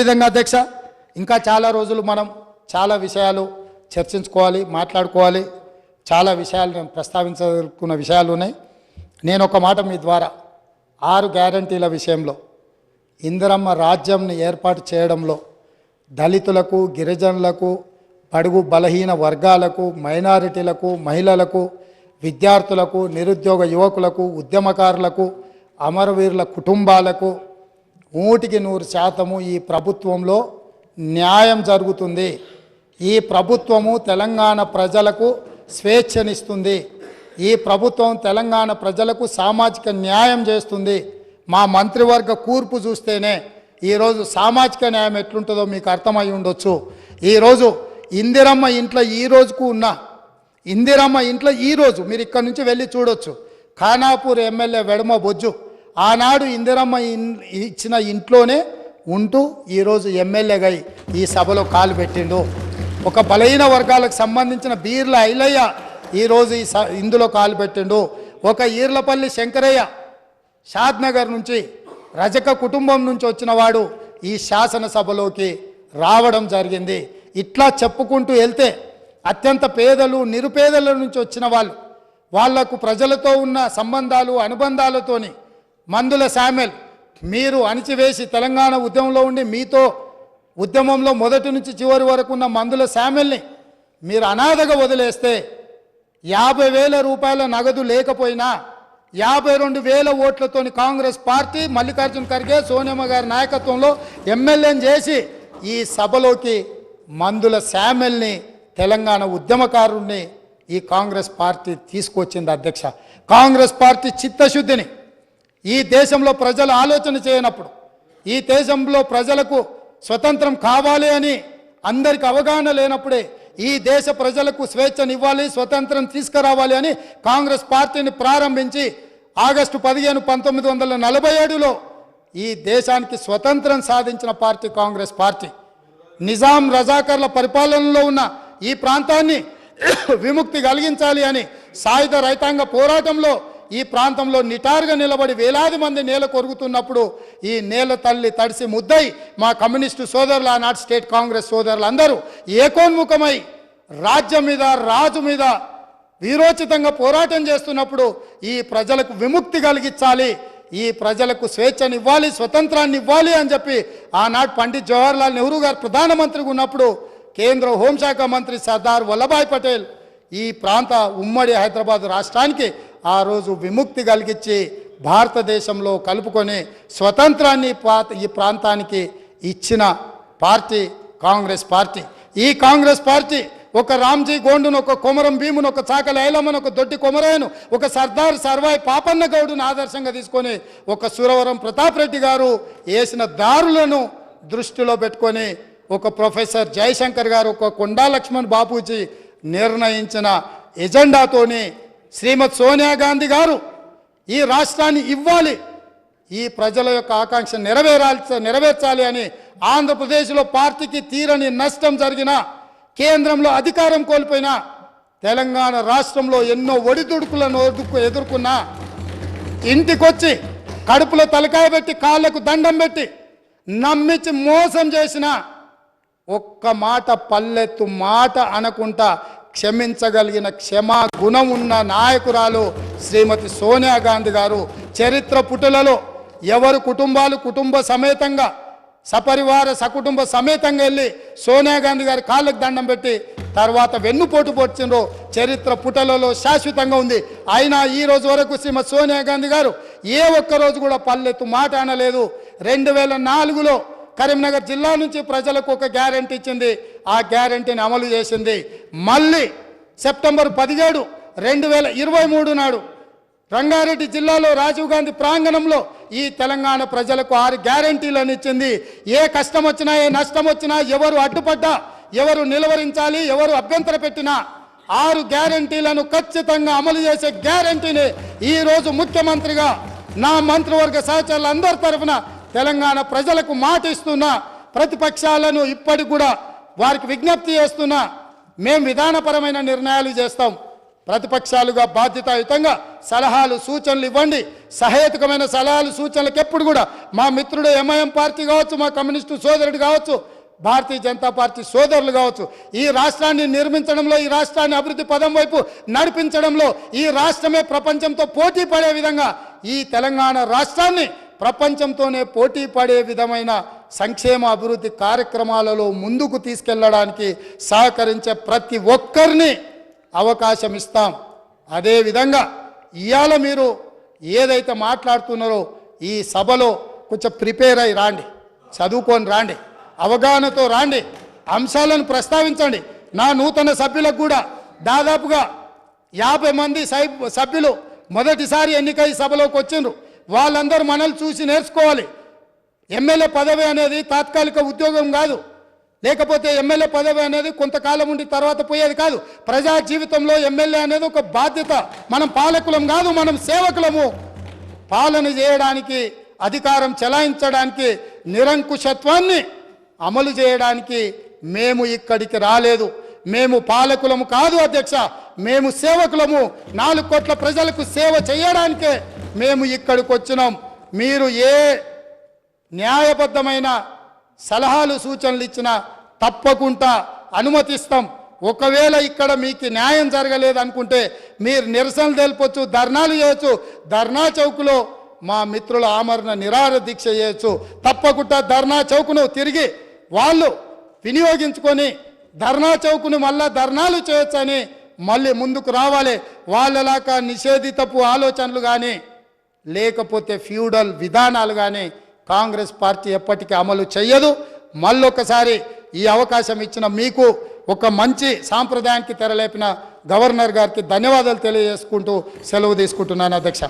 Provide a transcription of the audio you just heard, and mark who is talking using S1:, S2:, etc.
S1: విధంగా అధ్యక్ష ఇంకా చాలా రోజులు మనం చాలా విషయాలు చర్చించుకోవాలి మాట్లాడుకోవాలి. చాలా విషయాలు నేను ప్రస్తావించుకున్న విషయాలు ఉన్నాయి. నేను ఒక మాట మీ ద్వారా ఆరు గ్యారంటీల విషయంలో ఇందిరమ్మ రాజ్యంని ఏర్పాటు చేయడంలో దళితులకు గిరిజనులకు పడుగు బలహీన వర్గాలకు మైనారిటీలకు మహిళలకు విద్యార్థులకు నిరుద్యోగ యువకులకు ఉద్యమకారులకు అమరవీరుల కుటుంబాలకు నూటికి నూరు శాతము ఈ ప్రభుత్వంలో న్యాయం జరుగుతుంది. ఈ ప్రభుత్వము తెలంగాణ ప్రజలకు స్వేచ్ఛనిస్తుంది. ఈ ప్రభుత్వం తెలంగాణ ప్రజలకు సామాజిక న్యాయం చేస్తుంది. మా మంత్రివర్గ కూర్పు చూస్తేనే ఈరోజు సామాజిక న్యాయం ఎట్లుంటుందో మీకు అర్థమై ఉండొచ్చు. ఈరోజు ఇందిరమ్మ ఇంట్లో ఈ రోజుకు ఉన్న ఇందిరమ్మ ఇంట్లో ఈరోజు మీరు ఇక్కడ నుంచి వెళ్ళి చూడొచ్చు. ఖానాపూర్ ఎమ్మెల్యే వెడమ బొజ్జు ఆనాడు ఇందిరమ్మ ఇన్- ఇచ్చిన ఇంట్లోనే ఉంటూ ఈరోజు ఎమ్మెల్యేగా ఈ సభలో కాలు పెట్టిండు. ఒక బలహీన వర్గాలకు సంబంధించిన బీర్ల ఐలయ్య ఈరోజు ఈ స ఇందులో కాలు పెట్టిండు. ఒక ఈర్లపల్లి శంకరయ్య షాద్నగర్ నుంచి రజక కుటుంబం నుంచి వచ్చిన వాడు ఈ శాసనసభలోకి రావడం జరిగింది. ఇట్లా చెప్పుకుంటూ వెళ్తే అత్యంత పేదలు నిరుపేదల నుంచి వచ్చిన వాళ్ళు వాళ్ళకు ప్రజలతో ఉన్న సంబంధాలు అనుబంధాలతోని మందుల శామెల్ మీరు అణిచివేసి తెలంగాణ ఉద్యమంలో ఉండి మీతో ఉద్యమంలో మొదటి నుంచి చివరి వరకు ఉన్న మందుల శామెల్ని మీరు అనాథగా వదిలేస్తే యాభై వేల రూపాయల నగదు లేకపోయినా యాభై రెండు వేల ఓట్లతోని కాంగ్రెస్ పార్టీ మల్లికార్జున ఖర్గే సోనియమ్మ గారి నాయకత్వంలో ఎమ్మెల్యేని చేసి ఈ సభలోకి మందుల శామెల్ని తెలంగాణ ఉద్యమకారుణ్ణి ఈ కాంగ్రెస్ పార్టీ తీసుకొచ్చింది అధ్యక్ష. కాంగ్రెస్ పార్టీ చిత్తశుద్ధిని ఈ దేశంలో ప్రజలు ఆలోచన చేయనప్పుడు ఈ దేశంలో ప్రజలకు స్వతంత్రం కావాలి అని అందరికి అవగాహన లేనప్పుడే ఈ దేశ ప్రజలకు స్వేచ్ఛనివ్వాలి స్వతంత్రం తీసుకురావాలి అని కాంగ్రెస్ పార్టీని ప్రారంభించి ఆగస్టు పదిహేను పంతొమ్మిది వందల నలభై ఏడులో ఈ దేశానికి స్వతంత్రం సాధించిన పార్టీ కాంగ్రెస్ పార్టీ. నిజాం రజాకర్ల పరిపాలనలో ఉన్న ఈ ప్రాంతాన్ని విముక్తి కలిగించాలి అని సాయుధ రైతాంగ పోరాటంలో ఈ ప్రాంతంలో నిటారుగా నిలబడి వేలాది మంది నేల కొరుగుతున్నప్పుడు ఈ నేల తల్లి తడిసి ముద్దై మా కమ్యూనిస్టు సోదరులు ఆనాటి స్టేట్ కాంగ్రెస్ సోదరులు అందరూ ఏకోన్ముఖమై రాజ్యం మీద రాజు మీద వీరోచితంగా పోరాటం చేస్తున్నప్పుడు ఈ ప్రజలకు విముక్తి కలిగించాలి ఈ ప్రజలకు స్వేచ్ఛనివ్వాలి స్వతంత్రాన్ని ఇవ్వాలి అని చెప్పి ఆనాడు పండిత్ జవహర్లాల్ నెహ్రూ గారు ప్రధానమంత్రిగా ఉన్నప్పుడు కేంద్ర హోంశాఖ మంత్రి సర్దార్ వల్లభాయ్ పటేల్ ఈ ప్రాంత ఉమ్మడి హైదరాబాద్ రాష్ట్రానికి ఆ రోజు విముక్తి కలిగించి భారతదేశంలో కలుపుకొని స్వతంత్రాన్ని పా- ఈ ప్రాంతానికి ఇచ్చిన పార్టీ కాంగ్రెస్ పార్టీ. ఈ కాంగ్రెస్ పార్టీ ఒక రామ్జీ గోండును ఒక కొమరం భీమును ఒక చాకలి ఒక దొడ్డి కొమరాయను ఒక సర్దార్ సర్వాయి పాపన్న గౌడును ఆదర్శంగా తీసుకొని ఒక సురవరం ప్రతాప్ రెడ్డి గారు వేసిన దారులను దృష్టిలో పెట్టుకొని ఒక ప్రొఫెసర్ జయశంకర్ గారు ఒక కొండా లక్ష్మణ్ బాపూజీ నిర్ణయించిన ఎజెండాతోని శ్రీమతి సోనియా గాంధీ గారు ఈ రాష్ట్రాన్ని ఇవ్వాలి. ఈ ప్రజల యొక్క ఆకాంక్ష నెరవేరాల్సి నెరవేర్చాలి అని ఆంధ్రప్రదేశ్లో పార్టీకి తీరని నష్టం జరిగిన కేంద్రంలో అధికారం కోల్పోయిన తెలంగాణ రాష్ట్రంలో ఎన్నో ఒడిదుడుకులను ఎదుర్కొన్న ఇంటికొచ్చి కడుపులో తలకాయ పెట్టి కాళ్ళకు దండం పెట్టి నమ్మించి మోసం చేసిన ఒక్క మాట పల్లెత్తు మాట అనకుండా క్షమించగలిగిన క్షమా గుణం ఉన్న నాయకురాలు శ్రీమతి సోనియా గాంధీ గారు చరిత్ర పుటలలో ఎవరు కుటుంబాలు కుటుంబ సమేతంగా సపరివార సకుటుంబ సమేతంగా వెళ్ళి సోనియా గాంధీ గారి కాళ్ళకు దండం పెట్టి తర్వాత వెన్నుపోటు పొడిచినో చరిత్ర పుటలలో శాశ్వతంగా ఉంది. అయినా ఈ రోజు వరకు శ్రీమతి సోనియా గాంధీ గారు ఏ ఒక్క రోజు కూడా పల్లెత్తు మాట అనలేదు. రెండు వేల నాలుగులో కరీంనగర్ జిల్లా నుంచి ప్రజలకు ఒక గ్యారంటీ ఇచ్చింది. ఆ గ్యారంటీని అమలు చేసింది మళ్ళీ సెప్టెంబర్ పదిహేడు రెండు వేల ఇరవై మూడు నాడు రంగారెడ్డి జిల్లాలో రాజీవ్ గాంధీ ప్రాంగణంలో ఈ తెలంగాణ ప్రజలకు ఆరు గ్యారంటీలను ఇచ్చింది. ఏ కష్టం వచ్చినా ఏ నష్టం వచ్చినా ఎవరు అడ్డుపడ్డా ఎవరు నిలవరించాలి ఎవరు అభ్యంతర పెట్టినా ఆరు గ్యారంటీలను ఖచ్చితంగా అమలు చేసే గ్యారంటీని ఈరోజు ముఖ్యమంత్రిగా నా మంత్రివర్గ సహచరులందరి తరఫున తెలంగాణ ప్రజలకు మాట ఇస్తున్నా ప్రతిపక్షాలను ఇప్పటికి కూడా వారికి విజ్ఞప్తి చేస్తున్నా మేము విధానపరమైన నిర్ణయాలు చేస్తాం. ప్రతిపక్షాలుగా బాధ్యతాయుతంగా సలహాలు సూచనలు ఇవ్వండి. సహేతుకమైన సలహాలు సూచనలకు ఎప్పుడు కూడా మా మిత్రుడు ఎంఐఎం పార్టీ కావచ్చు మా కమ్యూనిస్టు సోదరుడు కావచ్చు భారతీయ జనతా పార్టీ సోదరులు కావచ్చు ఈ రాష్ట్రాన్ని నిర్మించడంలో ఈ రాష్ట్రాన్ని అభివృద్ధి పదం వైపు నడిపించడంలో ఈ రాష్ట్రమే ప్రపంచంతో పోటీ పడే విధంగా ఈ తెలంగాణ రాష్ట్రాన్ని ప్రపంచంతోనే పోటీ పడే విధమైన సంక్షేమ అభివృద్ధి కార్యక్రమాలలో ముందుకు తీసుకెళ్ళడానికి సహకరించే ప్రతి ఒక్కరిని అవకాశం ఇస్తాం. అదేవిధంగా ఇవాళ మీరు ఏదైతే మాట్లాడుతున్నారో ఈ సభలో కొంచెం ప్రిపేర్ అయి రాండి చదువుకొని రాండి అవగాహనతో రాండి అంశాలను ప్రస్తావించండి. నా నూతన సభ్యులకు కూడా దాదాపుగా యాభై మంది సభ్యులు మొదటిసారి ఎన్నికై సభలోకి వచ్చిండ్రు. వాళ్ళందరూ మనల్ని చూసి నేర్చుకోవాలి. ఎమ్మెల్యే పదవి అనేది తాత్కాలిక ఉద్యోగం కాదు. లేకపోతే ఎమ్మెల్యే పదవి అనేది కొంతకాలం ఉండి తర్వాత పోయేది కాదు. ప్రజా జీవితంలో ఎమ్మెల్యే అనేది ఒక బాధ్యత. మనం పాలకులం కాదు మనం సేవకులము. పాలన చేయడానికి అధికారం చెలాయించడానికి నిరంకుశత్వాన్ని అమలు చేయడానికి మేము ఇక్కడికి రాలేదు. మేము పాలకులము కాదు అధ్యక్ష. మేము సేవకులము. నాలుగు కోట్ల ప్రజలకు సేవ చేయడానికే మేము ఇక్కడికి వచ్చినాం. మీరు ఏ న్యాయబద్ధమైన సలహాలు సూచనలు ఇచ్చినా తప్పకుండా అనుమతిస్తాం. ఒకవేళ ఇక్కడ మీకు న్యాయం జరగలేదనుకుంటే మీరు నిరసనలు తెలుపొచ్చు ధర్నాలు చేయొచ్చు. ధర్నా చౌక్లో మా మిత్రుల ఆమరణ నిరాహార దీక్ష చేయొచ్చు. తప్పకుండా ధర్నా చౌక్ను తిరిగి వాళ్ళు వినియోగించుకొని ధర్నా చౌక్ను మళ్ళా ధర్నాలు చేయొచ్చని మళ్ళీ ముందుకు రావాలి. వాళ్ళలాగా నిషేధితపు ఆలోచనలు కానీ లేకపోతే ఫ్యూడల్ విధానాలు కానీ కాంగ్రెస్ పార్టీ ఎప్పటికీ అమలు చేయదు మళ్ళొకసారి ఈ అవకాశం ఇచ్చిన మీకు ఒక మంచి సాంప్రదాయానికి తెరలేపిన గవర్నర్ గారికి ధన్యవాదాలు తెలియజేసుకుంటూ సెలవు తీసుకుంటున్నాను అధ్యక్ష.